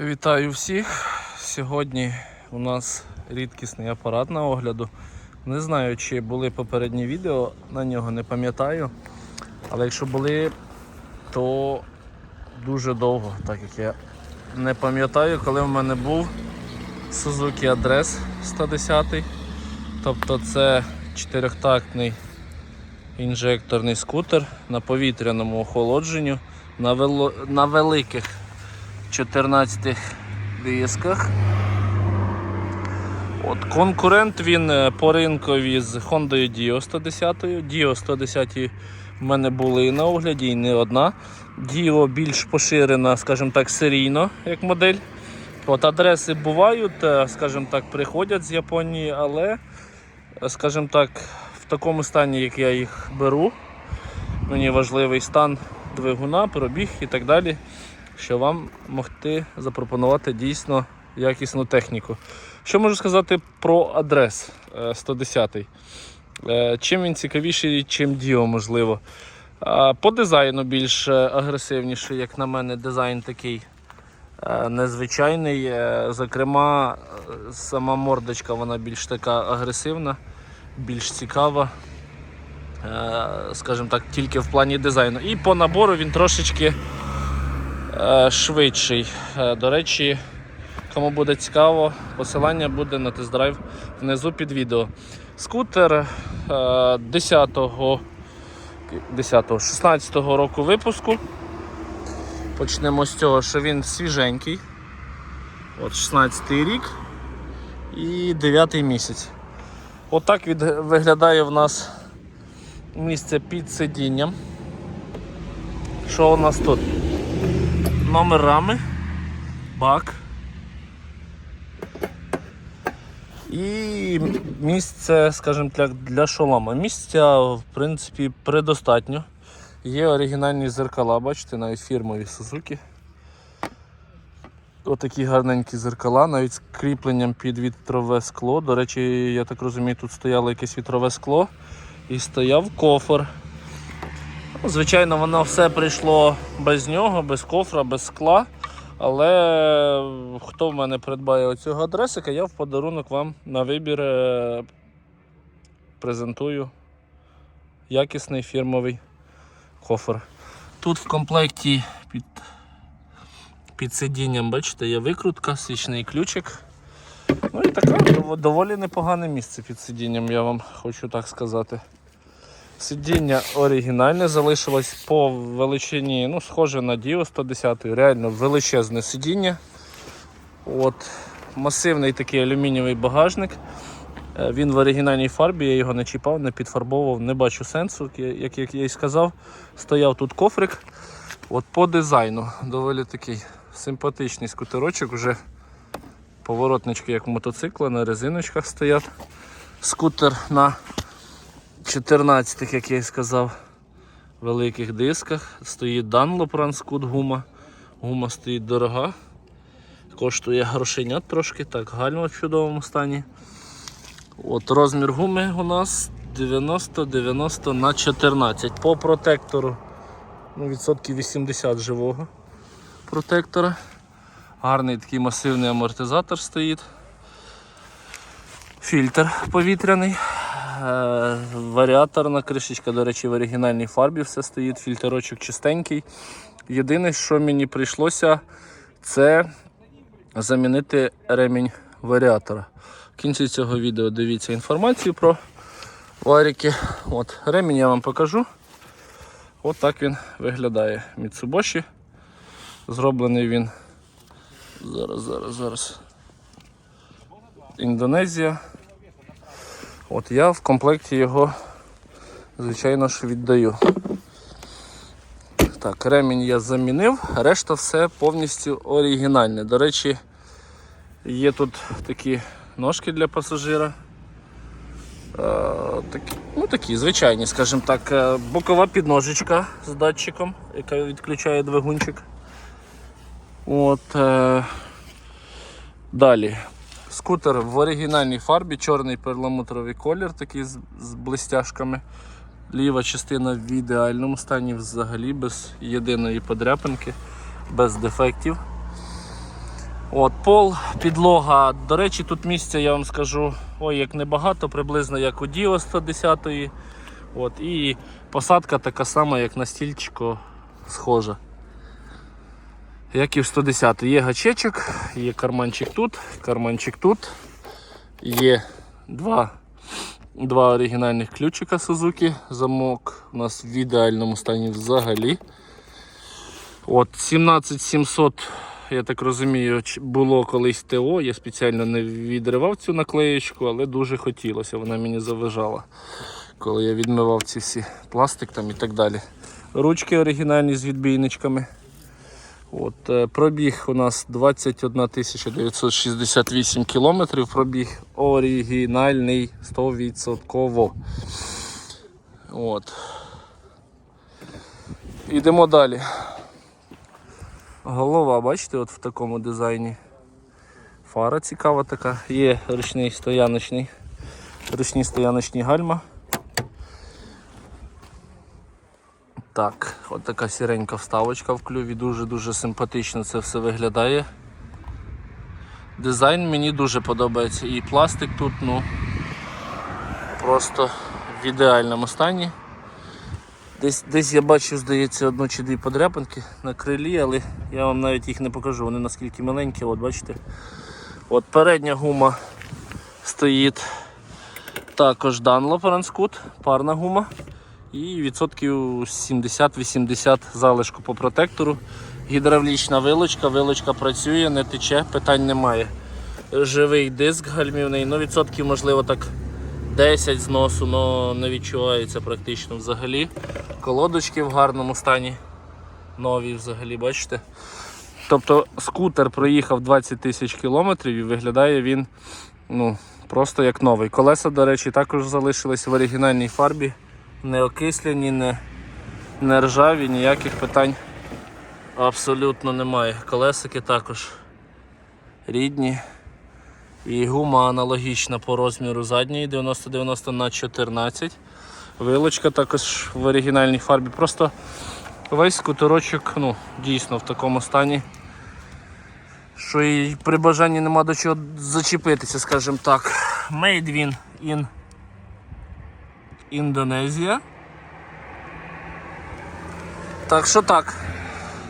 Вітаю всіх! Сьогодні у нас рідкісний апарат на огляду. Не знаю, чи були попередні відео, на нього не пам'ятаю. Але якщо були, то дуже довго, так як я не пам'ятаю, коли в мене був Suzuki Address 110. Тобто це чотирьохтактний інжекторний скутер на повітряному охолодженню на, вело... на великих 14 дисках. От Конкурент він е, по ринкові з Honda Dio 110. Dio 110 в мене були на огляді і не одна. Dio більш поширена, скажімо так, серійно як модель. От Адреси бувають, е, скажімо так, приходять з Японії, але, е, скажімо так, в такому стані, як я їх беру, мені важливий стан двигуна, пробіг і так далі що вам могти запропонувати дійсно якісну техніку. Що можу сказати про адрес е, 110? Е, Чим він цікавіший, чим Dio, можливо. По дизайну більш е, агресивніший, як на мене, дизайн такий е, незвичайний. Е, Зокрема, е, сама мордочка вона більш така агресивна, більш цікава. Е, Скажімо так, тільки в плані дизайну. І по набору він трошечки е, швидший. Е, До речі, кому буде цікаво, посилання буде на тест-драйв внизу під відео. Скутер е, 10-го 10-го, 16-го року випуску. Почнемо з цього, що він свіженький. От 16-й рік і 9-й місяць. Отак від, виглядає в нас місце під сидінням. Що у нас тут? Номер рами, бак. І місце, скажімо так, для шолома. Місця, в принципі, предостатньо. Є оригінальні зеркала, бачите, навіть фірмові Suzuki. Отакі гарненькі зеркала, навіть з кріпленням під вітрове скло. До речі, я так розумію, тут стояло якесь вітрове скло і стояв кофр. Ну, Звичайно, воно все прийшло без нього, без кофра, без скла. Але хто в мене придбає оцього адресика, я в подарунок вам на вибір е, презентую якісний фірмовий кофр. Тут в комплекті під, під сидінням, бачите, є викрутка, свічний ключик. Ну і таке доволі непогане місце під сидінням, я вам хочу так сказати. Сидіння оригінальне залишилось по величині, ну, схоже на Dio 110, реально величезне сидіння. От, масивний такий алюмінієвий багажник. Е, Він в оригінальній фарбі, я його не чіпав, не підфарбовував, не бачу сенсу, як, як я і сказав. Стояв тут кофрик. От по дизайну доволі такий симпатичний скутерочок, вже поворотнички як мотоцикла, на резиночках стоять. Скутер на 14, як я і сказав, великих дисках. Стоїть Dunlop Ranscoot гума. Гума стоїть дорога. Коштує грошенят трошки, так, гальма в чудовому стані. От Розмір гуми у нас 90-90 на 14. По протектору ну, відсотків 80 живого протектора. Гарний такий масивний амортизатор стоїть. Фільтр повітряний. Е, Варіаторна кришечка, до речі, в оригінальній фарбі все стоїть, фільтрочок чистенький. Єдине, що мені прийшлося, це замінити ремінь варіатора. В кінці цього відео дивіться інформацію про варіки. От, ремінь я вам покажу. От так він виглядає. Mitsubishi. Зроблений він. Зараз, зараз, зараз. Індонезія. От я в комплекті його, звичайно ж, віддаю. Так, ремінь я замінив, решта все повністю оригінальне. До речі, є тут такі ножки для пасажира. Е, такі, ну такі звичайні, скажімо так, е, бокова підножечка з датчиком, яка відключає двигунчик. От, е, далі. Скутер в оригінальній фарбі, чорний перламутровий колір, такий з, з блистяшками. Ліва частина в ідеальному стані, взагалі без єдиної подряпинки, без дефектів. От, пол, підлога. До речі, тут місця, я вам скажу, ой, як небагато, приблизно як у Діо 110-ї. От, і посадка така сама, як на стільчику, схожа. Як і в 110 Є гачечок, є карманчик тут, карманчик тут. Є два, два оригінальних ключика Suzuki. Замок у нас в ідеальному стані взагалі. От 17700, я так розумію, було колись ТО. Я спеціально не відривав цю наклеєчку, але дуже хотілося. Вона мені заважала, коли я відмивав ці всі пластик там і так далі. Ручки оригінальні з відбійничками. От, е, пробіг у нас 21 968 кілометрів. Пробіг оригінальний 100%. От. Йдемо далі. Голова, бачите, от в такому дизайні. Фара цікава така. Є ручний стояночний, ручні стояночні гальма. Так, от така сіренька вставочка в клюві, дуже-дуже симпатично це все виглядає. Дизайн мені дуже подобається. І пластик тут, ну, просто в ідеальному стані. Десь, десь я бачив, здається, одну чи дві подряпинки на крилі, але я вам навіть їх не покажу. Вони наскільки маленькі, от бачите. От передня гума стоїть також Dunlop Ranscoot, парна гума. І відсотків 70-80 залишку по протектору. Гідравлічна вилочка, вилочка працює, не тече, питань немає. Живий диск гальмівний, ну відсотків можливо так 10 зносу, але не відчувається практично взагалі. Колодочки в гарному стані. Нові взагалі, бачите. Тобто скутер проїхав 20 тисяч кілометрів і виглядає він ну, просто як новий. Колеса, до речі, також залишились в оригінальній фарбі. Не окислені, не, не ржаві, ніяких питань абсолютно немає. Колесики також рідні. І гума аналогічна по розміру задньої 90-90 на 14. Вилочка також в оригінальній фарбі. Просто весь скутерочок ну, дійсно в такому стані, що і при бажанні нема до чого зачепитися, скажімо так. Made in Індонезія. Так що так.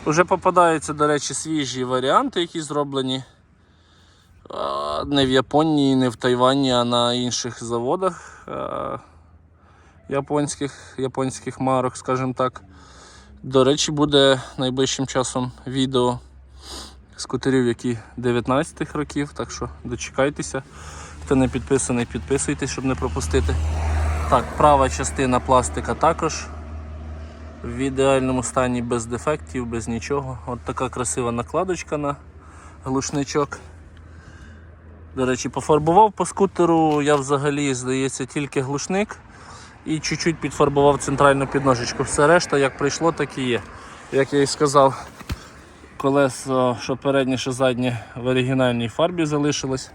Уже попадаються, до речі, свіжі варіанти, які зроблені не в Японії, не в Тайвані, а на інших заводах японських, японських марок, скажімо так. До речі, буде найближчим часом відео скутерів, які 19-х років, так що дочекайтеся. Хто не підписаний, підписуйтесь, щоб не пропустити. Так, права частина пластика також в ідеальному стані без дефектів, без нічого. От така красива накладочка на глушничок. До речі, пофарбував по скутеру, я взагалі, здається, тільки глушник і чуть-чуть підфарбував центральну підножечку. Все решта, як прийшло, так і є. Як я і сказав, колесо, що переднє, що заднє в оригінальній фарбі залишилось.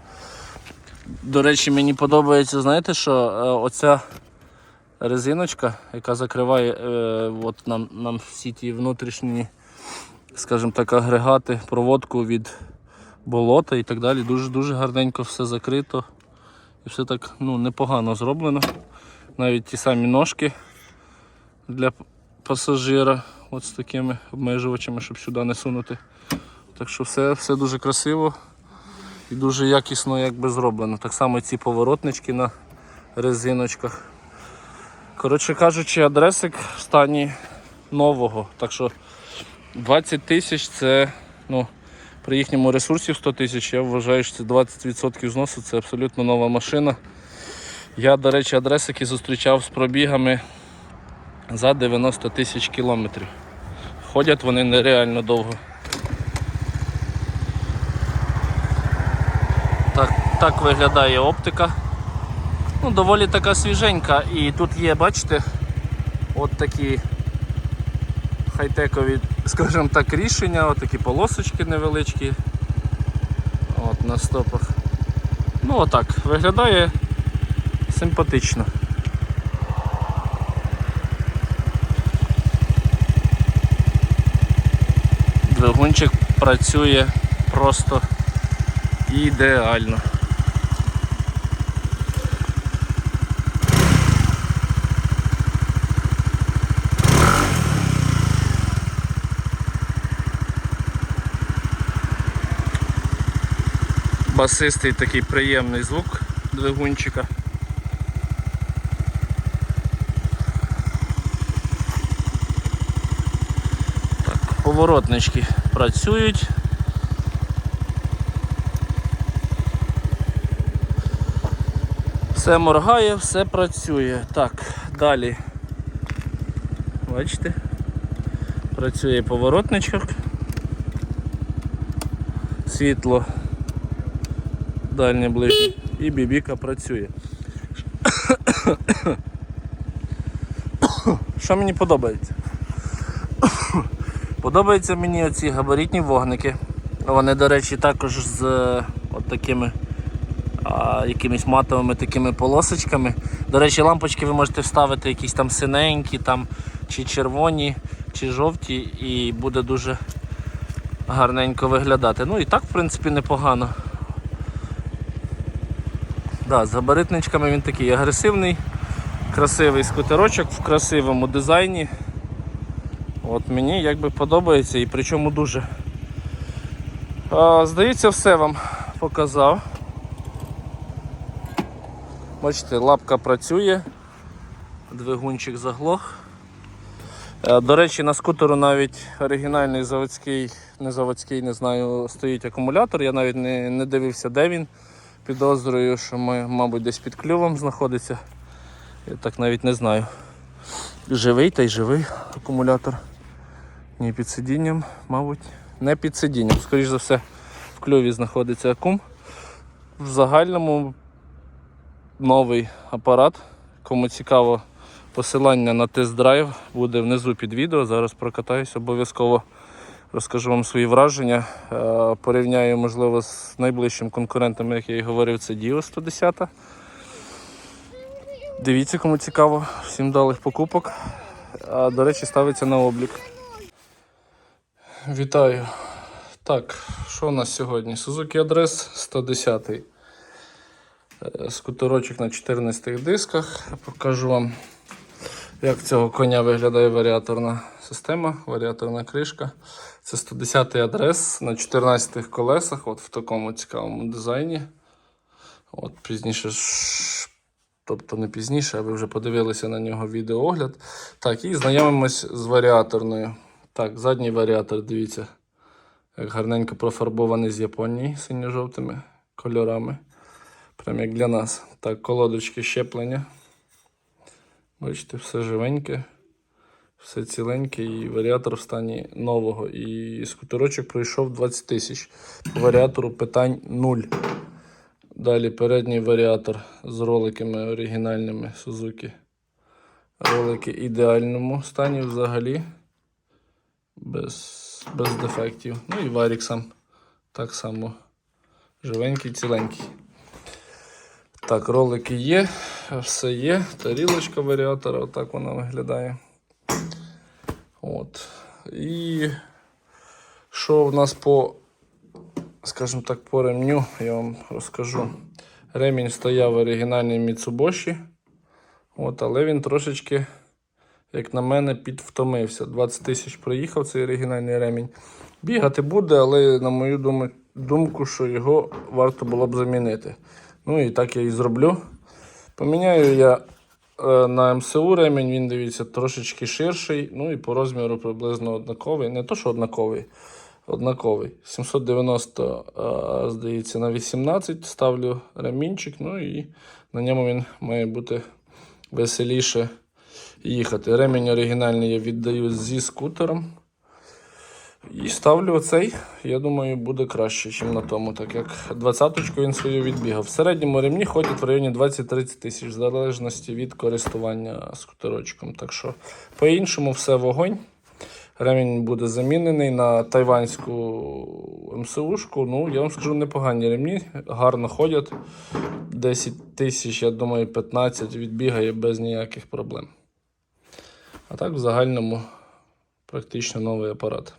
До речі, мені подобається, знаєте що, е, оця резиночка, яка закриває е, от нам, нам всі ті внутрішні, скажімо так, агрегати, проводку від болота і так далі. Дуже-дуже гарненько все закрито. І все так ну, непогано зроблено. Навіть ті самі ножки для пасажира от з такими обмежувачами, щоб сюди не сунути. Так що все, все дуже красиво і дуже якісно якби зроблено. Так само ці поворотнички на резиночках. Коротше кажучи, адресик в стані нового. Так що 20 тисяч це ну, при їхньому ресурсі 100 тисяч, я вважаю, що це 20% зносу, це абсолютно нова машина. Я, до речі, адресики зустрічав з пробігами за 90 тисяч кілометрів. Ходять вони нереально довго. Так, так виглядає оптика. Ну, доволі така свіженька. І тут є, бачите, от такі хай-текові, скажімо так, рішення, от такі полосочки невеличкі. От на стопах. Ну отак, виглядає симпатично. Двигунчик працює просто ідеально. Басистий такий приємний звук двигунчика. Так, поворотнички працюють. Все моргає, все працює. Так, далі. Бачите? Працює поворотничок. Світло дальнє ближнє і бібіка працює. Що мені подобається? Подобаються мені оці габаритні вогники. Вони, до речі, також з е, от такими а, якимись матовими такими полосочками. До речі, лампочки ви можете вставити якісь там синенькі, там, чи червоні, чи жовті, і буде дуже гарненько виглядати. Ну і так, в принципі, непогано. Да, з габаритничками він такий агресивний, красивий скутерочок в красивому дизайні. От мені якби подобається і причому дуже. А, здається, все вам показав. Бачите, лапка працює, двигунчик заглох. Е, До речі, на скутеру навіть оригінальний заводський, не заводський, не знаю, стоїть акумулятор. Я навіть не, не дивився, де він. Підозрюю, що ми, мабуть, десь під клювом знаходиться. Я так навіть не знаю. Живий та й живий акумулятор. Ні під сидінням, мабуть, не під сидінням. Скоріше за все, в клюві знаходиться акум. В загальному новий апарат. Кому цікаво посилання на тест-драйв буде внизу під відео. Зараз прокатаюсь обов'язково. Розкажу вам свої враження. Е, Порівняю, можливо, з найближчим конкурентом, як я і говорив, це Dio 110. Дивіться, кому цікаво, всім далих покупок. А, до речі, ставиться на облік. Вітаю. Так, що у нас сьогодні? Suzuki Address 110. Е, Скутерочок на 14 дисках. Покажу вам, як цього коня виглядає варіаторна система, варіаторна кришка. Це 110 адрес на 14 колесах, от в такому цікавому дизайні. От Пізніше, тобто не пізніше, а ви вже подивилися на нього відеоогляд. Так, і знайомимось з варіаторною. Так, задній варіатор, дивіться, як гарненько профарбований з Японії синьо-жовтими кольорами. Прям як для нас. Так, колодочки щеплення. Бачите, все живеньке, все ціленьке і варіатор в стані нового. І скутерочок пройшов 20 тисяч. По варіатору питань 0. Далі передній варіатор з роликами оригінальними Suzuki. Ролики в ідеальному стані взагалі. Без, без дефектів. Ну і варік сам так само живенький, ціленький. Так, ролики є, все є. Тарілочка варіатора, отак вона виглядає. От. І що в нас по, скажімо так, по ремню, я вам розкажу. Ремінь стояв оригінальний Mitsubishi. От, але він трошечки, як на мене, підвтомився. 20 тисяч проїхав цей оригінальний ремінь. Бігати буде, але на мою думку, що його варто було б замінити. Ну і так я і зроблю. Поміняю я на МСУ ремінь, він дивіться трошечки ширший, ну і по розміру приблизно однаковий. Не то, що однаковий, однаковий. 790, е, здається, на 18 ставлю ремінчик, ну і на ньому він має бути веселіше їхати. Ремінь оригінальний я віддаю зі скутером. І ставлю оцей, я думаю, буде краще, ніж на тому, так як 20-ку він свою відбігав. В середньому ремні ходять в районі 20-30 тисяч, в залежності від користування скутерочком. Так що, по-іншому, все вогонь. Ремінь буде замінений на тайванську МСУшку. Ну, я вам скажу, непогані ремні, гарно ходять. 10 тисяч, я думаю, 15 відбігає без ніяких проблем. А так, в загальному, практично новий апарат.